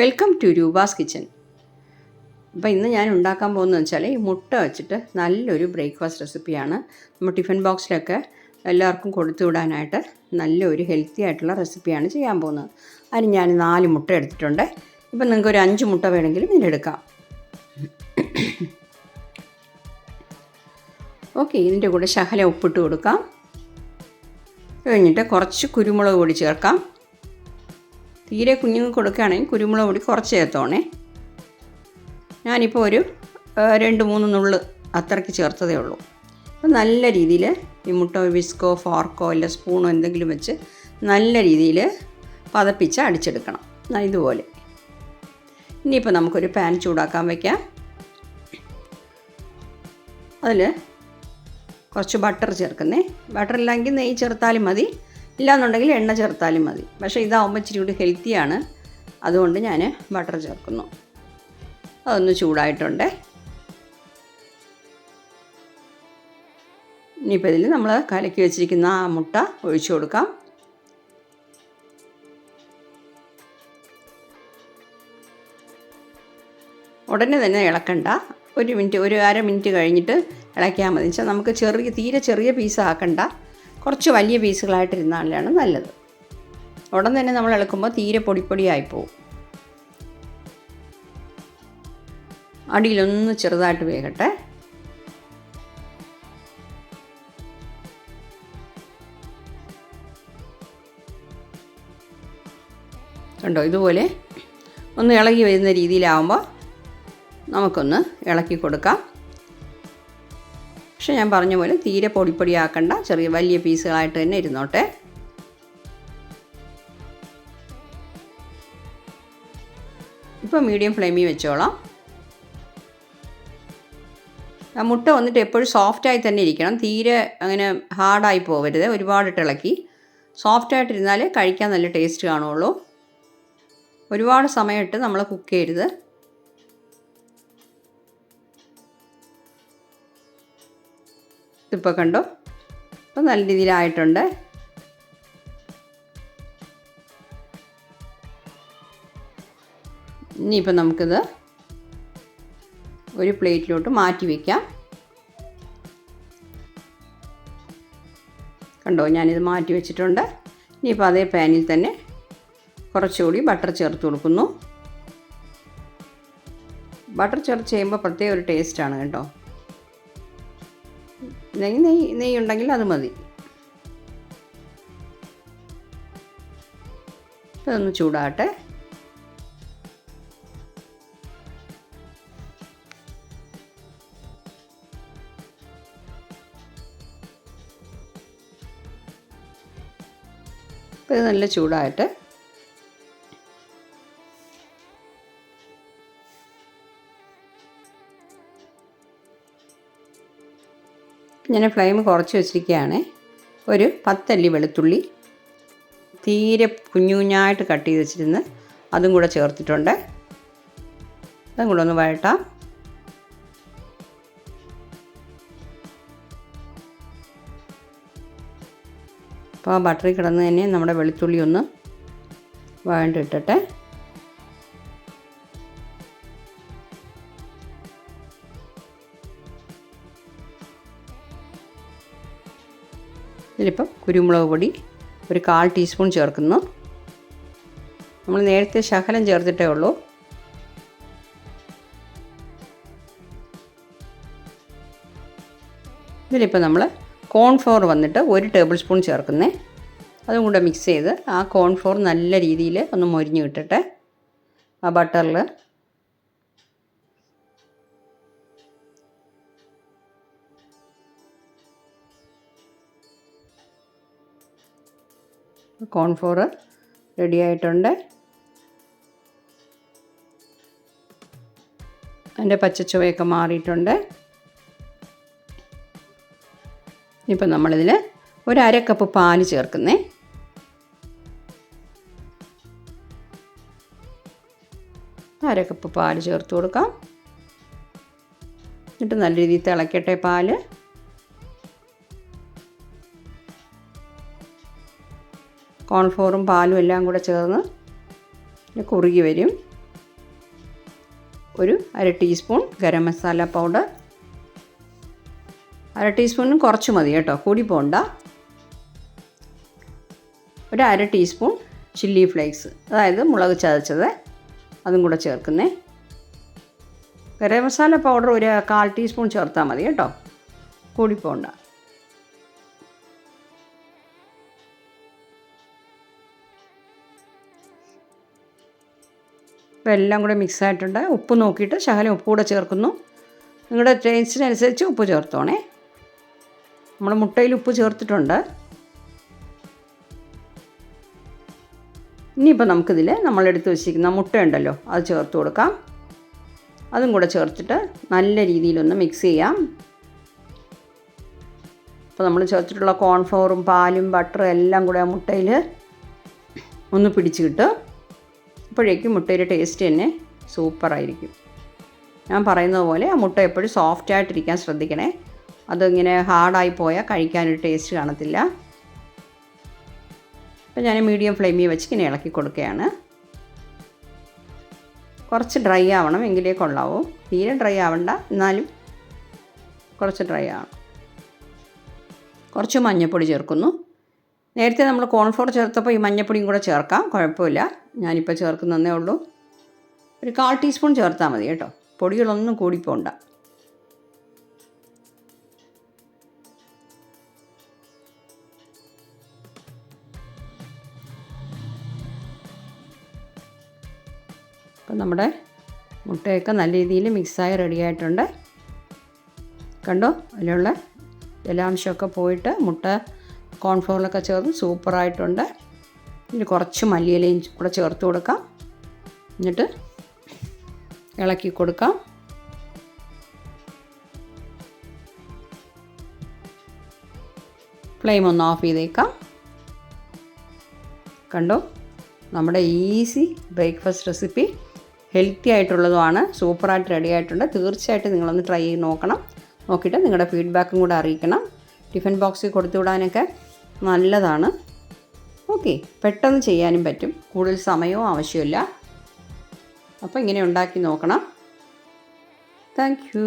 Welcome to Roopa's kitchen അപ്പോൾ ഇന്ന് ഞാൻ ഉണ്ടാക്കാൻ പോകുന്നത് വെച്ചാൽ ഈ മുട്ട വെച്ചിട്ട് നല്ലൊരു ബ്രേക്ക്ഫാസ്റ്റ് റെസിപ്പിയാണ് നമ്മൾ ടിഫിൻ ബോക്സിലൊക്കെ എല്ലാവർക്കും കൊടുത്തു വിടാനായിട്ട് നല്ലൊരു ഹെൽത്തി ആയിട്ടുള്ള റെസിപ്പിയാണ് ചെയ്യാൻ പോകുന്നത്. അതിന് ഞാൻ നാല് മുട്ട എടുത്തിട്ടുണ്ട്. ഇപ്പം നിങ്ങൾക്ക് ഒരു അഞ്ച് മുട്ട വേണമെങ്കിലും ഇതിലെടുക്കാം ഓക്കെ ഇതിന്റെ കൂടെ ശകലം ഉപ്പിട്ട് കൊടുക്കാം. കഴിഞ്ഞിട്ട് കുറച്ച് കുരുമുളക് പൊടി ചേർക്കാം. തീരെ കുഞ്ഞുങ്ങൾ കൊടുക്കുകയാണെങ്കിൽ കുരുമുളക് പൊടി കുറച്ച് ചേർത്തോണേ. ഞാനിപ്പോൾ ഒരു രണ്ട് മൂന്ന് നുള്ള് അത്രയ്ക്ക് ചേർത്തതേ ഉള്ളൂ. അപ്പം നല്ല രീതിയിൽ ഈ മുട്ട വിസ്കോ ഫോർക്കോ അല്ല സ്പൂണോ എന്തെങ്കിലും വെച്ച് നല്ല രീതിയിൽ പതപ്പിച്ച് അടിച്ചെടുക്കണം. ഇതുപോലെ. ഇനിയിപ്പോൾ നമുക്കൊരു പാൻ ചൂടാക്കാൻ വയ്ക്കാം അതിൽ കുറച്ച് ബട്ടർ ചേർക്കുന്നേ. ബട്ടർ ഇല്ലെങ്കിൽ നെയ്യ് ചേർത്താലും മതി. ഇല്ലാന്നുണ്ടെങ്കിൽ എണ്ണ ചേർത്താലും മതി. പക്ഷേ ഇതാവുമ്പോൾ ഇച്ചിരി കൂടി ഹെൽത്തിയാണ് അതുകൊണ്ട് ഞാൻ ബട്ടർ ചേർക്കുന്നു. അതൊന്ന് ചൂടായിട്ടുണ്ട്. ഇനിയിപ്പോൾ ഇതിൽ നമ്മൾ കലക്കി വെച്ചിരിക്കുന്ന ആ മുട്ട ഒഴിച്ചു കൊടുക്കാം. ഉടനെ തന്നെ ഇളക്കണ്ട. ഒരു മിനിറ്റ് ഒരു അര മിനിറ്റ് കഴിഞ്ഞിട്ട് ഇളക്കിയാൽ മതി. വെച്ചാൽ നമുക്ക് ചെറിയ തീരെ ചെറിയ പീസ് ആക്കണ്ട. കുറച്ച് വലിയ പീസുകളായിട്ടിരുന്നാലാണ് നല്ലത്. ഉടൻ തന്നെ നമ്മൾ ഇളക്കുമ്പോൾ തീരെ പൊടിപ്പൊടിയായി പോവും. അടിയിലൊന്ന് ചെറുതായിട്ട് വേകട്ടെ. കണ്ടോ ഇതുപോലെ ഒന്ന് ഇളകി വരുന്ന രീതിയിലാവുമ്പോൾ നമുക്കൊന്ന് ഇളക്കി കൊടുക്കാം. പക്ഷെ ഞാൻ പറഞ്ഞ പോലെ തീരെ പൊടിപ്പൊടിയാക്കണ്ട ചെറിയ വലിയ പീസുകളായിട്ട് തന്നെ ഇരുന്നോട്ടെ. ഇപ്പോൾ മീഡിയം ഫ്ലെയിമിൽ വെച്ചോളാം. ആ മുട്ട വന്നിട്ട് എപ്പോഴും സോഫ്റ്റായി തന്നെ ഇരിക്കണം. തീരെ അങ്ങനെ ഹാർഡായി പോകരുത് ഒരുപാട് ഇളക്കി. സോഫ്റ്റായിട്ടിരുന്നാലേ കഴിക്കാൻ നല്ല ടേസ്റ്റ് കാണുള്ളൂ. ഒരുപാട് സമയമിട്ട് നമ്മൾ കുക്ക് ചെയ്യരുത്. ഇതിപ്പോൾ കണ്ടോ? ഇപ്പം നല്ല രീതിയിലായിട്ടുണ്ട്. ഇനിയിപ്പോൾ നമുക്കിത് ഒരു പ്ലേറ്റിലോട്ട് മാറ്റി വയ്ക്കാം കണ്ടോ ഞാനിത് മാറ്റി വെച്ചിട്ടുണ്ട്. ഇനിയിപ്പോൾ അതേ പാനിൽ തന്നെ കുറച്ചുകൂടി ബട്ടർ ചേർത്ത് കൊടുക്കുന്നു. ബട്ടർ ചേർത്ത് ചെയ്യുമ്പോൾ പ്രത്യേക ഒരു ടേസ്റ്റാണ് കേട്ടോ. നെയ്യ് നെയ്യ് നെയ്യ് ഉണ്ടെങ്കിൽ അത് മതി. ഇതൊന്ന് ചൂടാട്ടെ ഇത് നല്ല ചൂടായിട്ട് ഞാൻ ഫ്ലെയിം കുറച്ച് വെച്ചിരിക്കുകയാണ്. ഒരു പത്തല്ലി വെളുത്തുള്ളി തീരെ കുഞ്ഞു കുഞ്ഞായിട്ട് കട്ട് ചെയ്ത് വെച്ചിരുന്ന് അതും കൂടെ ചേർത്തിട്ടുണ്ട്. അതും കൂടെ ഒന്ന് വഴട്ടാം. അപ്പോൾ ആ ബട്ടറിൽ കിടന്ന് തന്നെ നമ്മുടെ വെളുത്തുള്ളി ഒന്ന് വഴണ്ടിട്ടട്ടെ ഇതിലിപ്പം കുരുമുളക് പൊടി ഒരു കാൽ ടീസ്പൂൺ ചേർക്കുന്നു. നമ്മൾ നേരത്തെ ശകലം ചേർത്തിട്ടേ ഉള്ളൂ. ഇതിലിപ്പോൾ നമ്മൾ കോൺഫ്ലോർ വന്നിട്ട് ഒരു ടേബിൾ സ്പൂൺ ചേർക്കുന്നേ. അതും കൂടെ മിക്സ് ചെയ്ത് ആ കോൺഫ്ലോർ നല്ല രീതിയിൽ ഒന്ന് മൊരിഞ്ഞ് കിട്ടട്ടെ. ആ ബട്ടറിൽ കോൺഫ്ലോർ റെഡി ആയിട്ടുണ്ട്. അതിന്റെ പച്ചച്ചുവയൊക്കെ മാറിയിട്ടുണ്ട്. ഇപ്പം നമ്മളിതിൽ ഒരു അര കപ്പ് പാൽ ചേർക്കുന്നേ. അര കപ്പ് പാൽ ചേർത്ത് കൊടുക്കാം. എന്നിട്ട് നല്ല രീതിയിൽ തിളക്കട്ടെ പാൽ. കോൺഫ്ലോറും പാലും എല്ലാം കൂടെ ചേർന്ന് കുറുകി വരും. ഒരു അര ടീസ്പൂൺ ഗരം മസാല പൗഡർ. അര ടീസ്പൂണിന് കുറച്ച് മതി കേട്ടോ കൂടി പോണ്ട. ഒരു അര ടീസ്പൂൺ ചില്ലി ഫ്ലേക്സ് അതായത് മുളക് ചതച്ചത് അതും കൂടെ ചേർക്കുന്നേ. ഗരം മസാല പൗഡർ ഒരു കാൽ ടീസ്പൂൺ ചേർത്താൽ മതി കേട്ടോ കൂടി പോണ്ട. ഇപ്പോൾ എല്ലാം കൂടെ മിക്സ് ആയിട്ടുണ്ട് ഉപ്പ് നോക്കിയിട്ട് ശകലം ഉപ്പ് കൂടെ ചേർക്കുന്നു. നിങ്ങളുടെ ടേസ്റ്റിനനുസരിച്ച് ഉപ്പ് ചേർത്തോണേ. നമ്മൾ മുട്ടയിൽ ഉപ്പ് ചേർത്തിട്ടുണ്ട്. ഇനിയിപ്പോൾ നമുക്കിതിൽ നമ്മളെടുത്ത് വെച്ചിരിക്കുന്ന മുട്ടയുണ്ടല്ലോ അത് ചേർത്ത് കൊടുക്കാം. അതും കൂടെ ചേർത്തിട്ട് നല്ല രീതിയിലൊന്ന് മിക്സ് ചെയ്യാം. അപ്പോൾ നമ്മൾ ചേർത്തിട്ടുള്ള കോൺഫ്ലവറും പാലും ബട്ടറും എല്ലാം കൂടെ ആ മുട്ടയിൽ ഒന്ന് പിടിച്ച് കിട്ടും അപ്പോഴേക്കും മുട്ടയുടെ ടേസ്റ്റ് തന്നെ സൂപ്പറായിരിക്കും. ഞാൻ പറയുന്നത് പോലെ ആ മുട്ട എപ്പോഴും സോഫ്റ്റ് ആയിട്ടിരിക്കാൻ ശ്രദ്ധിക്കണേ. അതിങ്ങനെ ഹാർഡായി പോയാൽ കഴിക്കാനൊരു ടേസ്റ്റ് കാണത്തില്ല. അപ്പോൾ ഞാൻ മീഡിയം ഫ്ലെയിമിൽ വെച്ച് ഇങ്ങനെ ഇളക്കി കൊടുക്കുകയാണ്. കുറച്ച് ഡ്രൈ ആവണം എങ്കിലേ കൊള്ളാവൂ. തീരെ ഡ്രൈ ആവണ്ട എന്നാലും കുറച്ച് ഡ്രൈ ആവണം. കുറച്ച് മഞ്ഞൾപ്പൊടി ചേർക്കുന്നു. നേരത്തെ നമ്മൾ കോൺഫ്ലോർ ചേർത്തപ്പോൾ ഈ മഞ്ഞപ്പൊടിയും കൂടെ ചേർക്കാം കുഴപ്പമില്ല. ഞാനിപ്പോൾ ചേർക്കുന്നതേ ഉള്ളൂ. ഒരു കാൽ ടീസ്പൂൺ ചേർത്താൽ മതി കേട്ടോ. പൊടികളൊന്നും കൂടിപ്പോണ്ട. അപ്പം നമ്മുടെ മുട്ടയൊക്കെ നല്ല രീതിയിൽ മിക്സായി റെഡി ആയിട്ടുണ്ട്. കണ്ടോ? അതിലുള്ള ജലാംശമൊക്കെ പോയിട്ട് മുട്ട കോൺഫ്ലോറിലൊക്കെ ചേർന്ന് സൂപ്പറായിട്ടുണ്ട്. ഇതിൽ കുറച്ച് മല്ലിയിലയും കൂടെ ചേർത്ത് കൊടുക്കാം. എന്നിട്ട് ഇളക്കി കൊടുക്കാം. ഫ്ലെയിം ഒന്ന് ഓഫ് ചെയ്തേക്കാം. കണ്ടോ? നമ്മുടെ ഈസി ബ്രേക്ക്ഫാസ്റ്റ് റെസിപ്പി ഹെൽത്തി ആയിട്ടുള്ളതുമാണ്. സൂപ്പറായിട്ട് റെഡി ആയിട്ടുണ്ട്. തീർച്ചയായിട്ടും നിങ്ങളൊന്ന് ട്രൈ ചെയ്ത് നോക്കണം. നോക്കിയിട്ട് നിങ്ങളുടെ ഫീഡ്ബാക്കും കൂടെ അറിയിക്കണം. ടിഫിൻ ബോക്സിൽ കൊടുത്തു വിടാനൊക്കെ നല്ലതാണ്. ഓക്കെ പെട്ടെന്ന് ചെയ്യാനും പറ്റും. കൂടുതൽ സമയവും ആവശ്യമില്ല. അപ്പോൾ ഇങ്ങനെ ഉണ്ടാക്കി നോക്കണം. താങ്ക്